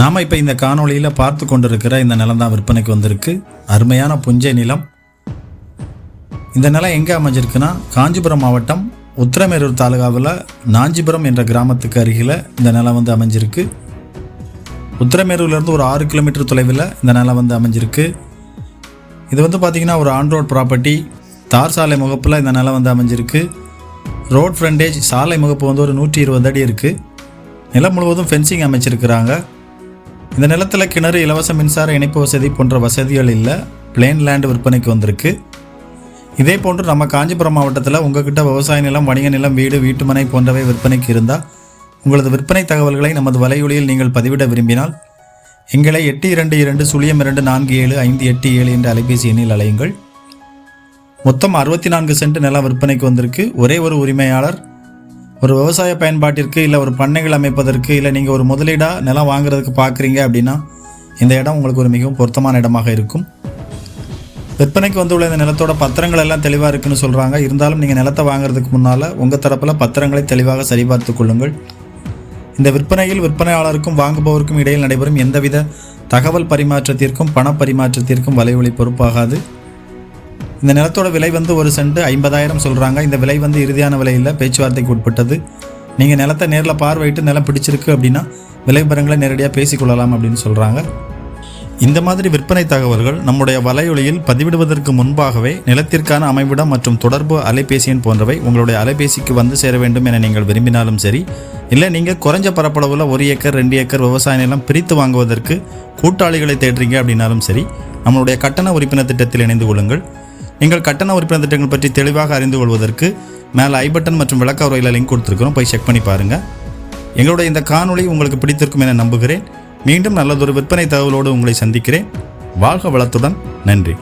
நாம் இப்போ இந்த காணொளியில் பார்த்து கொண்டிருக்கிற இந்த நிலம் தான் விற்பனைக்கு வந்திருக்கு. அருமையான புஞ்சை நிலம். இந்த நிலம் எங்கே அமைஞ்சிருக்குன்னா காஞ்சிபுரம் மாவட்டம் உத்திரமேரூர் தாலுகாவில் நாஞ்சிபுரம் என்ற கிராமத்துக்கு அருகில் இந்த நிலம் வந்து அமைஞ்சிருக்கு. உத்திரமேரூர்லேருந்து ஒரு ஆறு கிலோமீட்டர் தொலைவில் இந்த நிலம் வந்து அமைஞ்சிருக்கு. இது வந்து பார்த்திங்கன்னா ஒரு ஆன் ரோட் ப்ராப்பர்ட்டி. தார் சாலை முகப்பில் இந்த நிலம் வந்து அமைஞ்சிருக்கு. ரோட் ஃப்ரண்டேஜ் சாலை முகப்பு வந்து ஒரு நூற்றி இருபது அடி இருக்குது நிலம் முழுவதும் ஃபென்சிங் அமைச்சிருக்கிறாங்க. இந்த நிலத்தில் கிணறு இலவச மின்சார இணைப்பு வசதி போன்ற வசதிகள் இல்லை. பிளேன் லேண்ட் விற்பனைக்கு வந்திருக்கு. இதே போன்று நம்ம காஞ்சிபுரம் மாவட்டத்தில் உங்ககிட்ட விவசாய நிலம் வணிக நிலம் வீடு வீட்டுமனை போன்றவை விற்பனைக்கு இருந்தால் உங்களது விற்பனை தகவல்களை நமது வலையொலியில் நீங்கள் பதிவிட விரும்பினால் எங்களை எட்டு இரண்டு இரண்டு சுழியம் இரண்டு நான்கு ஏழு ஐந்து எட்டு ஏழு என்ற அலைபேசி எண்ணில் அலையுங்கள். மொத்தம் அறுபத்தி நான்கு சென்ட் நிலம் விற்பனைக்கு வந்திருக்கு. ஒரே ஒரு உரிமையாளர் ஒரு விவசாய பயன்பாட்டிற்கு இல்லை ஒரு பண்ணைகள் அமைப்பதற்கு இல்லை நீங்கள் ஒரு முதலீடாக நிலம் வாங்குறதுக்கு பார்க்குறீங்க அப்படின்னா இந்த இடம் உங்களுக்கு ஒரு மிகவும் பொருத்தமான இடமாக இருக்கும். விற்பனைக்கு வந்துள்ள இந்த நிலத்தோட பத்திரங்கள் எல்லாம் தெளிவாக இருக்குன்னு சொல்கிறாங்க இருந்தாலும் நீங்கள் நிலத்தை வாங்குறதுக்கு முன்னால் உங்கள் தரப்பில் பத்திரங்களை தெளிவாக சரிபார்த்து கொள்ளுங்கள். இந்த விற்பனையில் விற்பனையாளருக்கும் வாங்குபவருக்கும் இடையில் நடைபெறும் எந்தவித தகவல் பரிமாற்றத்திற்கும் பண பரிமாற்றத்திற்கும் வலைவழி பொறுப்பாகாது. இந்த நிலத்தோட விலை வந்து ஒரு சென்ட் ஐம்பதாயிரம் சொல்கிறாங்க இந்த விலை வந்து இறுதியான விலையில் பேச்சுவார்த்தைக்கு உட்பட்டது. நீங்கள் நிலத்தை நேரில் பார்வையிட்டு நிலம் பிடிச்சிருக்கு அப்படின்னா விலைபரங்களை நேரடியாக பேசிக்கொள்ளலாம் அப்படின்னு சொல்கிறாங்க இந்த மாதிரி விற்பனை தகவல்கள் நம்முடைய வலையொலியில் பதிவிடுவதற்கு முன்பாகவே நிலத்திற்கான அமைவிடம் மற்றும் தொடர்பு அலைபேசி எண் போன்றவை உங்களுடைய அலைபேசிக்கு வந்து சேர வேண்டும் என நீங்கள் விரும்பினாலும் சரி இல்லை நீங்கள் குறைஞ்ச பரப்பளவில் ஒரு ஏக்கர் ரெண்டு ஏக்கர் விவசாய நிலம் பிரித்து வாங்குவதற்கு கூட்டாளிகளை தேடுறீங்க அப்படின்னாலும் சரி நம்மளுடைய கட்டண உறுப்பினர் திட்டத்தில் இணைந்து கொள்ளுங்கள். எங்கள் கட்டண உறுப்பினர் திட்டங்கள் பற்றி தெளிவாக அறிந்து கொள்வதற்கு மேலே ஐ பட்டன் மற்றும் விளக்க உரையில் லிங்க் கொடுத்துருக்கிறோம். போய் செக் பண்ணி பாருங்கள் எங்களுடைய இந்த காணொளி உங்களுக்கு பிடித்திருக்கும் என நம்புகிறேன். மீண்டும் நல்லதொரு விற்பனை தகவலோடு உங்களை சந்திக்கிறேன். வாழ்க வளத்துடன். நன்றி.